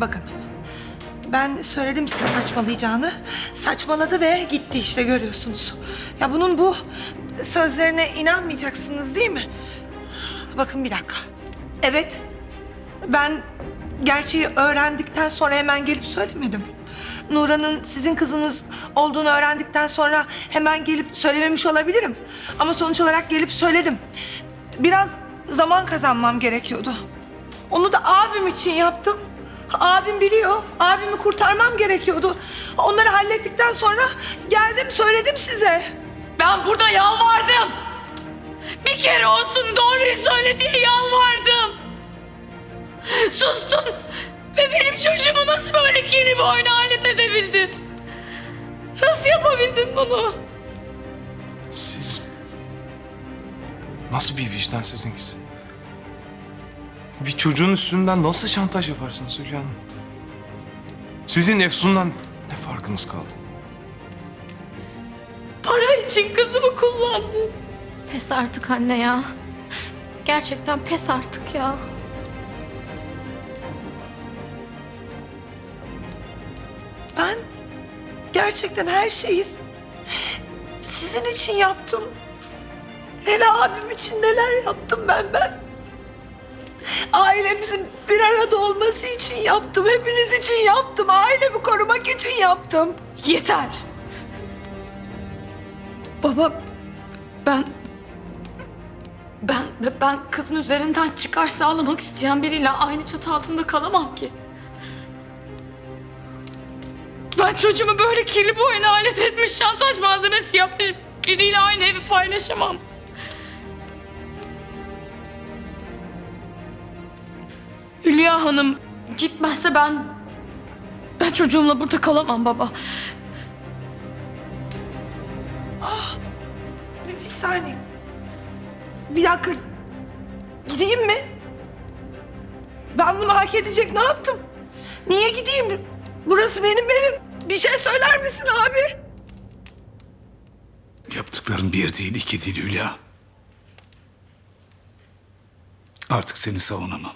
Bakın. Ben söyledim size saçmalayacağını. Saçmaladı ve gitti işte görüyorsunuz. Ya bunun bu sözlerine inanmayacaksınız değil mi? Bakın bir dakika. Evet. Ben gerçeği öğrendikten sonra hemen gelip söylemedim. Nura'nın sizin kızınız olduğunu öğrendikten sonra hemen gelip söylememiş olabilirim. Ama sonuç olarak gelip söyledim. Biraz zaman kazanmam gerekiyordu. Onu da abim için yaptım. Abim biliyor. Abimi kurtarmam gerekiyordu. Onları hallettikten sonra geldim söyledim size. Ben burada yalvardım. Bir kere olsun doğruyu söyle diye yalvardım. Sustun ve benim çocuğumu nasıl böyle kirli bir oyuna alet edebildin? Nasıl yapabildin bunu? Siz... Nasıl bir vicdansızsınız? Bir çocuğun üstünden nasıl şantaj yaparsınız Hülya Hanım? Sizin Efsun'dan ne farkınız kaldı? Para için kızımı kullandın. Pes artık anne ya. Gerçekten pes artık ya. Ben gerçekten her şeyi sizin için yaptım. Hele abim için neler yaptım ben ben. Ailemizin bir arada olması için yaptım. Hepiniz için yaptım. Ailemi korumak için yaptım. Yeter. Baba ben ben ben kızım üzerinden çıkar sağlamak isteyen biriyle aynı çatı altında kalamam ki. Ben çocuğumu böyle kirli bir oyuna alet etmiş, şantaj malzemesi yapmış biriyle aynı evi paylaşamam. Hülya Hanım gitmezse ben ben çocuğumla burada kalamam baba. Bir, bir saniye. Bir dakika. Gideyim mi? Ben bunu hak edecek ne yaptım? Niye gideyim? Burası benim evim. Bir şey söyler misin abi? Yaptıkların bir değil, iki değil Hülya. Artık seni savunamam.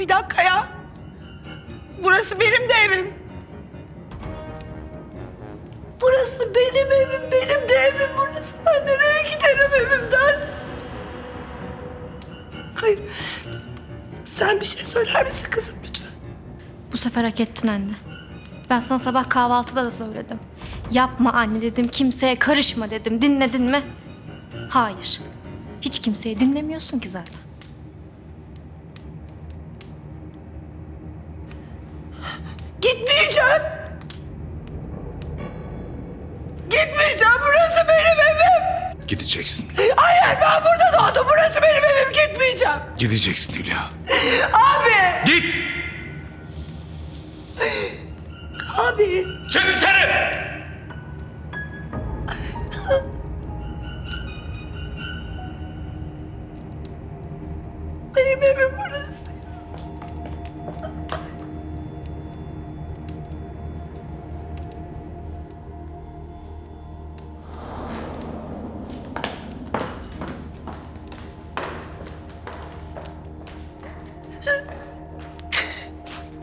Bir dakika ya. Burası benim de evim. Burası benim evim, benim de evim burası. Ben nereye giderim evimden? Hayır. Sen bir şey söyler misin kızım lütfen? Bu sefer hak ettin anne. Ben sana sabah kahvaltıda da söyledim. Yapma anne dedim, kimseye karışma dedim. Dinledin mi? Hayır. Hiç kimseyi dinlemiyorsun ki zaten. Gitmeyeceğim. Gitmeyeceğim. Burası benim evim. Gideceksin. Hayır ben burada doğdum. Burası benim evim. Gitmeyeceğim. Gideceksin Hülya. Abi. Git! Abi. Çık içeri!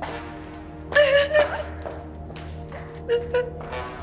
Ha ha ha!